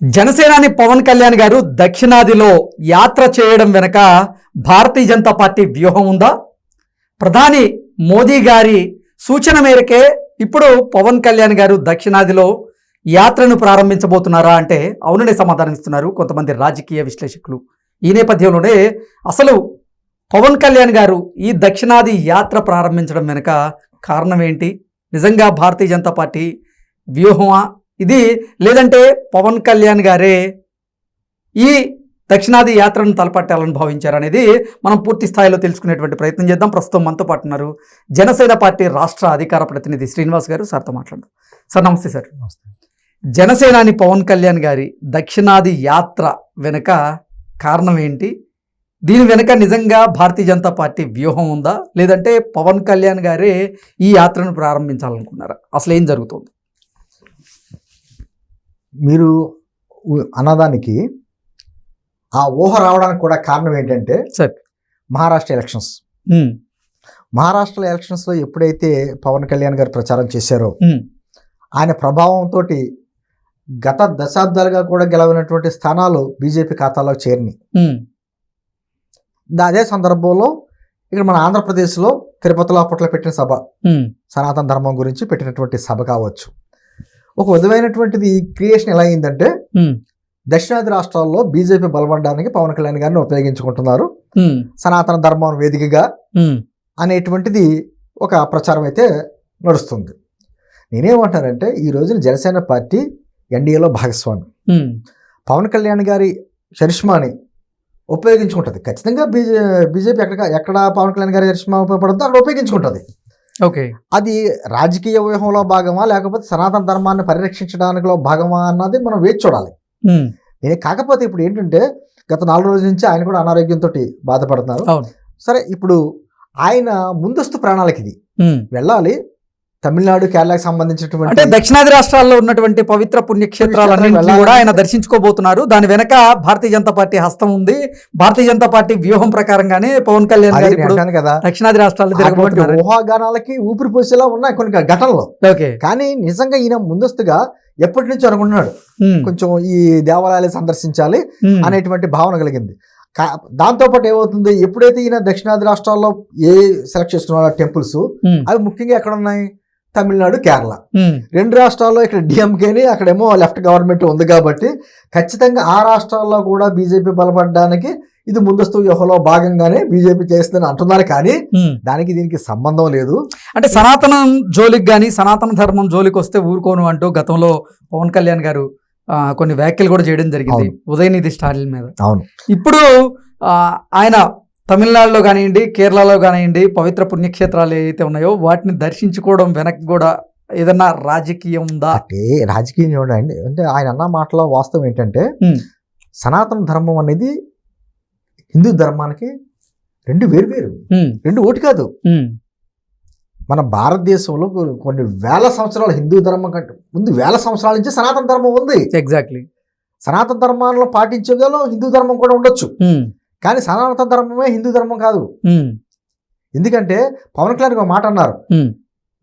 జనసేనాని పవన్ కళ్యాణ్ గారు దక్షిణాదిలో యాత్ర చేయడం వెనక భారతీయ జనతా పార్టీ వ్యూహం ఉందా? ప్రధాని మోదీ గారి సూచన మేరకే ఇప్పుడు పవన్ కళ్యాణ్ గారు దక్షిణాదిలో యాత్రను ప్రారంభించబోతున్నారా అంటే అవుననే సమాధానం ఇస్తున్నారు కొంతమంది రాజకీయ విశ్లేషకులు. ఈ నేపథ్యంలోనే అసలు పవన్ కళ్యాణ్ గారు ఈ దక్షిణాది యాత్ర ప్రారంభించడం వెనుక కారణం ఏంటి? నిజంగా భారతీయ జనతా పార్టీ వ్యూహమా? ఇది లేదంటే పవన్ కళ్యాణ్ గారే ఈ దక్షిణాది యాత్రను తలపట్టాలని భావించారనేది మనం పూర్తి స్థాయిలో తెలుసుకునేటువంటి ప్రయత్నం చేద్దాం. ప్రస్తుతం మనతో పాటు ఉన్నారు జనసేన పార్టీ రాష్ట్ర అధికార ప్రతినిధి శ్రీనివాస్ గారు. సార్తో మాట్లాడదాం. సార్ నమస్తే సార్. జనసేనాని పవన్ కళ్యాణ్ గారి దక్షిణాది యాత్ర వెనుక కారణం ఏంటి? దీని వెనుక నిజంగా భారతీయ జనతా పార్టీ వ్యూహం ఉందా? లేదంటే పవన్ కళ్యాణ్ గారే ఈ యాత్రను ప్రారంభించాలనుకున్నారా? అసలు ఏం జరుగుతుంది? మీరు అన్నదానికి ఆ ఊహ రావడానికి కూడా కారణం ఏంటంటే సార్. మహారాష్ట్ర ఎలక్షన్స్. మహారాష్ట్ర ఎలక్షన్స్లో ఎప్పుడైతే పవన్ కళ్యాణ్ గారు ప్రచారం చేశారో ఆయన ప్రభావంతో గత దశాబ్దాలుగా కూడా గెలవనటువంటి స్థానాలు బీజేపీ ఖాతాలో చేరినాయి. అదే సందర్భంలో ఇక్కడ మన ఆంధ్రప్రదేశ్లో తిరుపతిలో అప్పట్లో పెట్టిన సభ. సనాతన ధర్మం గురించి పెట్టినటువంటి సభ కావచ్చు. ఒక విధమైనటువంటిది క్రియేషన్ ఎలా అయిందంటే దక్షిణాది రాష్ట్రాల్లో బీజేపీ బలపడడానికి పవన్ కళ్యాణ్ గారిని ఉపయోగించుకుంటున్నారు. సనాతన ధర్మం వేదికగా అనేటువంటిది ఒక ప్రచారం అయితే నడుస్తుంది. నేనేమంటానంటే ఈ రోజున జనసేన పార్టీ ఎన్డీఏలో భాగస్వామి. పవన్ కళ్యాణ్ గారి చరిష్మాని ఉపయోగించుకుంటుంది. ఖచ్చితంగా బీజే బీజేపీ ఎక్కడ ఎక్కడ పవన్ కళ్యాణ్ గారి చరిష్మా ఉపయోగపడుతుందో అక్కడ ఉపయోగించుకుంటుంది. ఓకే. అది రాజకీయ వ్యూహంలో భాగమా లేకపోతే సనాతన ధర్మాన్ని పరిరక్షించడానికిలో భాగమా అన్నది మనం వేచి చూడాలి. కాకపోతే ఇప్పుడు ఏంటంటే గత నాలుగు రోజుల నుంచి ఆయన కూడా అనారోగ్యంతో బాధపడుతున్నారు. సరే ఇప్పుడు ఆయన ముందస్తు ప్రణాళిక ఇది. వెళ్ళాలి తమిళనాడు కేరళకి అంటే సంబంధించినటువంటి దక్షిణాది రాష్ట్రాల్లో ఉన్నటువంటి పవిత్ర పుణ్యక్షేత్రాలన్నింటినీ కూడా ఆయన దర్శించుకోబోతున్నారు. దాని వెనక భారతీయ జనతా పార్టీ హస్తం ఉంది. భారతీయ జనతా పార్టీ వ్యూహం ప్రకారంగానే పవన్ కళ్యాణ్ గారు ఇప్పుడు కదా దక్షిణాది రాష్ట్రాల్లో తిరగబోతున్నారు. ఊహాగానాలకి ఊపిరి పోసేలా ఉన్నాయి కొన్ని ఘటనలు. ఓకే. కానీ నిజంగా ఈయన ముందస్తుగా ఎప్పటి నుంచి అనుకుంటున్నాడు. కొంచెం ఈ దేవాలయాలు సందర్శించాలి అనేటువంటి భావన కలిగింది. దాంతోపాటు ఏమవుతుంది? ఎప్పుడైతే ఈయన దక్షిణాది రాష్ట్రాల్లో ఏ సెలెక్ట్ చేసుకున్నారో టెంపుల్స్ అవి ముఖ్యంగా ఎక్కడ ఉన్నాయి? తమిళనాడు కేరళ. రెండు రాష్ట్రాల్లో ఇక్కడ డిఎంకేని అక్కడేమో లెఫ్ట్ గవర్నమెంట్ ఉంది కాబట్టి ఖచ్చితంగా ఆ రాష్ట్రాల్లో కూడా బీజేపీ బలపడడానికి ఇది ముందస్తు వ్యూహంలో భాగంగానే బీజేపీ చేస్తుందని అంటున్నారు కానీ. దానికి దీనికి సంబంధం లేదు. అంటే సనాతనం జోలికి కానీ సనాతన ధర్మం జోలికి వస్తే ఊరుకోను అంటూ గతంలో పవన్ కళ్యాణ్ గారు కొన్ని వ్యాఖ్యలు కూడా చేయడం జరిగింది. ఉదయనిధి స్టాలిన్ మీద. అవును. ఇప్పుడు ఆయన తమిళనాడులో కానివ్వండి కేరళలో కానివ్వండి పవిత్ర పుణ్యక్షేత్రాలు ఏవైతే ఉన్నాయో వాటిని దర్శించుకోవడం వెనక్కి కూడా ఏదన్నా రాజకీయం ఉందా? అంటే రాజకీయం చూడండి అంటే ఆయన అన్న మాటలో వాస్తవం ఏంటంటే సనాతన ధర్మం అనేది హిందూ ధర్మానికి రెండు వేరు రెండు ఒకటి కాదు. మన భారతదేశంలో కొన్ని వేల సంవత్సరాల హిందూ ధర్మం కంటే ముందు వేల సంవత్సరాల నుంచి సనాతన ధర్మం ఉంది. ఎగ్జాక్ట్లీ సనాతన ధర్మాలను పాటించేదో హిందూ ధర్మం కూడా ఉండొచ్చు. కానీ సనాతన ధర్మమే హిందూ ధర్మం కాదు. ఎందుకంటే పవన్ కళ్యాణ్ ఒక మాట అన్నారు.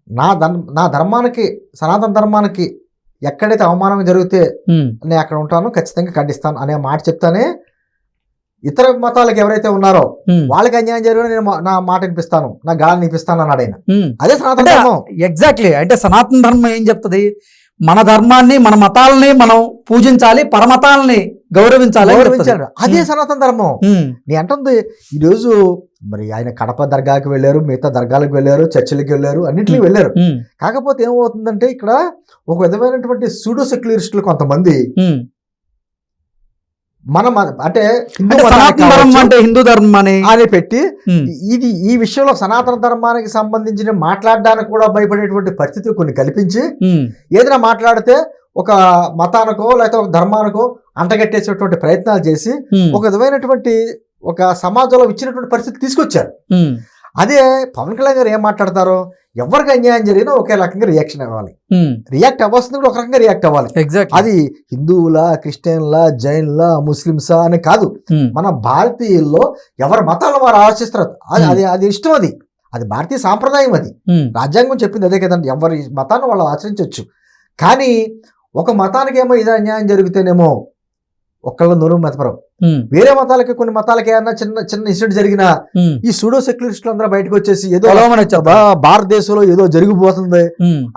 నా ధర్మ నా ధర్మానికి సనాతన ధర్మానికి ఎక్కడైతే అవమానం జరిగితే నేను అక్కడ ఉంటాను ఖచ్చితంగా ఖండిస్తాను అనే మాట చెప్తానే ఇతర మతాలకు ఎవరైతే ఉన్నారో వాళ్ళకి అన్యాయం జరిగినా నేను నా మాట వినిపిస్తాను నా గాలిని వినిపిస్తాను అన్నాడు ఆయన. అదే సనాతన ధర్మం. ఎగ్జాక్ట్లీ అంటే సనాతన ధర్మం ఏం చెప్తుంది? మన ధర్మాన్ని మన మతాలని మనం పూజించాలి పరమతాలని గౌరవించాలి. గౌరవించాడు అదే. సనాతన ధర్మం నేను అంటుంది ఈరోజు మరి ఆయన కడప దర్గాకి వెళ్ళారు మిగతా దర్గాలకు వెళ్ళారు చర్చిలకు వెళ్ళారు అన్నింటికి వెళ్ళారు కాకపోతే ఏమవుతుందంటే ఇక్కడ ఒక విధమైనటువంటి సూడో సెక్యులరిస్టులు కొంతమంది. మన అంటే హిందూ అంటే హిందూ ధర్మం అని పెట్టి ఇది ఈ విషయంలో సనాతన ధర్మానికి సంబంధించిన మాట్లాడడానికి కూడా భయపడేటువంటి పరిస్థితి కొన్ని కల్పించి ఏదైనా మాట్లాడితే ఒక మతానికో లేకపోతే ఒక ధర్మానికో అంటగట్టేసేటువంటి ప్రయత్నాలు చేసి ఒక విధమైనటువంటి ఒక సమాజంలో ఇచ్చినటువంటి పరిస్థితి తీసుకొచ్చారు. అదే పవన్ కళ్యాణ్ గారు ఏం మాట్లాడతారో ఎవరికి అన్యాయం జరిగినా ఒకే రకంగా రియాక్షన్ ఇవ్వాలి రియాక్ట్ అవ్వాల్సింది కూడా ఒక రకంగా రియాక్ట్ అవ్వాలి. అది హిందువులా క్రిస్టియన్లా జైన్లా ముస్లిమ్సా అని కాదు. మన భారతీయుల్లో ఎవరి మతాలను వారు ఆలోచిస్తారు. అది. అది అది ఇష్టం అది. అది భారతీయ సాంప్రదాయం అది. రాజ్యాంగం చెప్పింది అదే కదండి. ఎవరి మతాన్ని వాళ్ళు ఆచరించవచ్చు కానీ ఒక మతానికేమో ఇది అన్యాయం జరిగితేనేమో ఒక్కళ్ళ నూరు మతపరం. వేరే మతాలకి కొన్ని మతాలకి ఏమన్నా చిన్న చిన్న ఇన్సిడెంట్ జరిగినా. ఈ సూడో సెక్యులరిస్టులు అందరూ బయటకు వచ్చేసి ఏదో భారతదేశంలో ఏదో జరిగిపోతుంది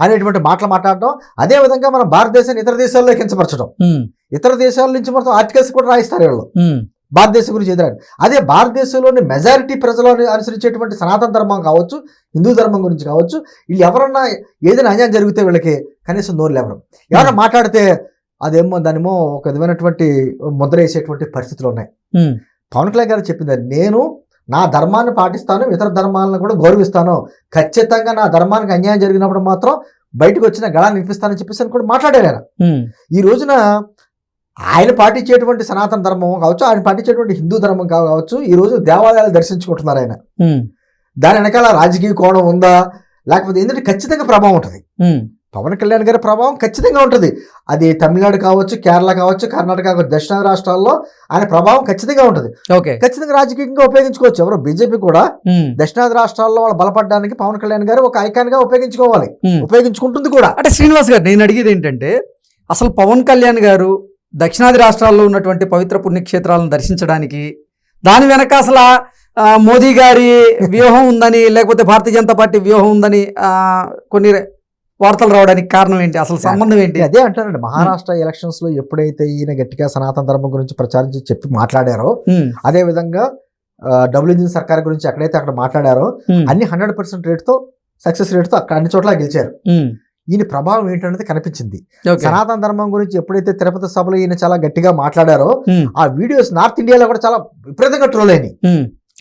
అనేటువంటి మాటలు మాట్లాడటం అదే విధంగా మన భారతదేశాన్ని ఇతర దేశాల్లో కించపరచడం. ఇతర దేశాల నుంచి మొత్తం ఆర్టికల్స్ కూడా రాయిస్తారు వీళ్ళు. భారతదేశం గురించి ఎదురాడు అదే భారతదేశంలోని మెజారిటీ ప్రజలు అనుసరించేటువంటి సనాతన ధర్మం కావచ్చు హిందూ ధర్మం గురించి కావచ్చు వీళ్ళు ఎవరన్నా ఏదైనా అన్యాయం జరిగితే వీళ్ళకి కనీసం నోరు లేవరు ఎవరైనా మాట్లాడితే అదేమో దానిమో ఒక విధమైనటువంటి ముద్ర వేసేటువంటి పరిస్థితులు ఉన్నాయి. పవన్ కళ్యాణ్ గారు చెప్పింది నేను నా ధర్మాన్ని పాటిస్తాను ఇతర ధర్మాలను కూడా గౌరవిస్తాను. ఖచ్చితంగా నా ధర్మానికి అన్యాయం జరిగినప్పుడు మాత్రం బయటకు వచ్చిన గళాన్ని వినిపిస్తానని చెప్పేసి అని కూడా మాట్లాడారు ఆయన. ఈ రోజున ఆయన పాటించేటువంటి సనాతన ధర్మం కావచ్చు ఆయన పాటించేటువంటి హిందూ ధర్మం కావచ్చు ఈ రోజు దేవాలయాలు దర్శించుకుంటున్నారు ఆయన. దాని వెనకాల రాజకీయ కోణం ఉందా? లేకపోతే ఏంటంటే ఖచ్చితంగా ప్రభావం ఉంటుంది. పవన్ కళ్యాణ్ గారి ప్రభావం ఖచ్చితంగా ఉంటుంది. అది తమిళనాడు కావచ్చు కేరళ కావచ్చు కర్ణాటక కావచ్చు దక్షిణాది రాష్ట్రాల్లో ఆయన ప్రభావం ఖచ్చితంగా ఉంటుంది. ఓకే. ఖచ్చితంగా రాజకీయంగా ఉపయోగించుకోవచ్చు. ఎవరు? బీజేపీ కూడా దక్షిణాది రాష్ట్రాల్లో వాళ్ళు బలపడడానికి పవన్ కళ్యాణ్ గారు ఒక ఐకాన్గా ఉపయోగించుకోవాలి. ఉపయోగించుకుంటుంది కూడా. అంటే శ్రీనివాస్ గారు నేను అడిగేది ఏంటంటే అసలు పవన్ కళ్యాణ్ గారు దక్షిణాది రాష్ట్రాల్లో ఉన్నటువంటి పవిత్ర పుణ్యక్షేత్రాలను దర్శించడానికి దాని వెనక అసలు మోదీ గారి వ్యూహం ఉందని లేకపోతే భారతీయ జనతా పార్టీ వ్యూహం ఉందని కొన్ని వార్తలు రావడానికి కారణం ఏంటి? అసలు సంబంధం ఏంటి? అదే అంటానండి. మహారాష్ట్ర ఎలక్షన్స్లో ఎప్పుడైతే ఈయన గట్టిగా సనాతన ధర్మం గురించి ప్రచారించి చెప్పి మాట్లాడారో అదే విధంగా డబుల్ ఇంజిన్ సర్కార్ గురించి ఎక్కడైతే అక్కడ మాట్లాడారో అన్ని హండ్రెడ్ పర్సెంట్ రేట్తో సక్సెస్ రేట్తో అక్కడ అన్ని చోట్ల గెలిచారు. ఈయన ప్రభావం ఏంటనేది కనిపించింది. సనాతన ధర్మం గురించి ఎప్పుడైతే తిరుపతి సభలో ఈయన చాలా గట్టిగా మాట్లాడారో ఆ వీడియోస్ నార్త్ ఇండియాలో కూడా చాలా విపరీతంగా ట్రోల్ అయినాయి.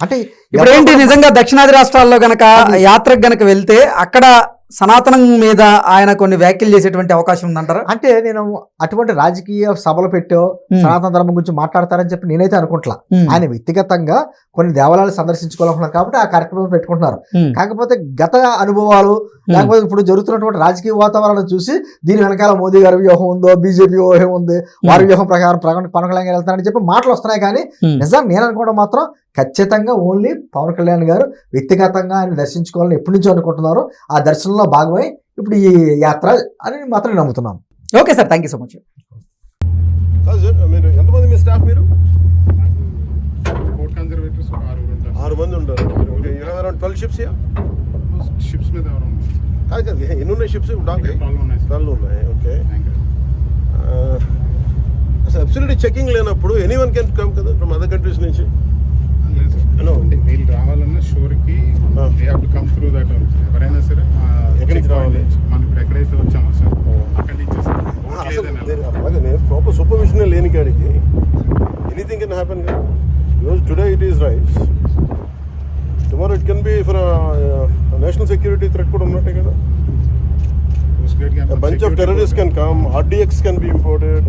అంటే ఇప్పుడు ఏంటి నిజంగా దక్షిణాది రాష్ట్రాల్లో గనక యాత్రకు గనక వెళ్తే అక్కడ సనాతనం మీద ఆయన కొన్ని వ్యాఖ్యలు చేసేటువంటి అవకాశం ఉందంటారా? అంటే నేను అటువంటి రాజకీయ సభలు పెట్టో సనాతన ధర్మం గురించి మాట్లాడతారని చెప్పి నేనైతే అనుకుంటా ఉమ్, ఆయన వ్యక్తిగతంగా కొన్ని దేవాలయాలు సందర్శించుకోవాలనుకున్నారు కాబట్టి ఆ కార్యక్రమం పెట్టుకుంటున్నారు. కాకపోతే గత అనుభవాలు లేకపోతే ఇప్పుడు జరుగుతున్నటువంటి రాజకీయ వాతావరణం చూసి దీని వెనకాల మోదీ గారి వ్యూహం ఉందో బీజేపీ వ్యూహం ఉంది వారి వ్యూహం ప్రకారం ప్రకటన పవన్ కళ్యాణ్ వెళ్తారని చెప్పి మాటలు వస్తున్నాయి కానీ. నిజం నేను అనుకోవడం మాత్రం ఖచ్చితంగా ఓన్లీ పవన్ కళ్యాణ్ గారు వ్యక్తిగతంగా ఆయన దర్శించుకోవాలని ఎప్పటి నుంచో అనుకుంటున్నారు ఆ దర్శనంలో భాగమై ఇప్పుడు ఈ యాత్ర అని మాత్రం నేను నమ్ముతున్నాను okay sir thank you so much మీరు ఎంతమంది మీ స్టాఫ్ మీరు? ఆరు మంది ఉంటారు. Around twelve ships yeah? Ships మీద ఎవరు ఉన్నారు కాదు కాదు ఎన్ని ఉన్నాయి షిప్స్ డాక్ ట్వెల్వ్ ఉన్నాయి సార్. ట్వెల్వ్ ఉన్నాయి ఓకే. అసలు చెకింగ్ లేనప్పుడు ఎనీ వన్ కెన్ కమ్ కదా ఫ్రమ్ అదర్ కంట్రీస్ నుంచి. అంటే వీళ్ళు రావాలన్నా షోర్కి. They have to come through that ఎవరైనా సరే ఎక్కడికి రావాలి? మనం ఇప్పుడు ఎక్కడైతే వచ్చామో సార్ Oh. అక్కడి నుంచి సార్ ప్రాపర్ సూపర్విజన్ లేని కాడికి ఎనీథింగ్ కెన్ హ్యాపెన్ ఈరోజు today it is rice tomorrow it can be for national security threat కూడా ఉన్నట్టే కదా. Bunch of terrorists can come, RDX can be imported,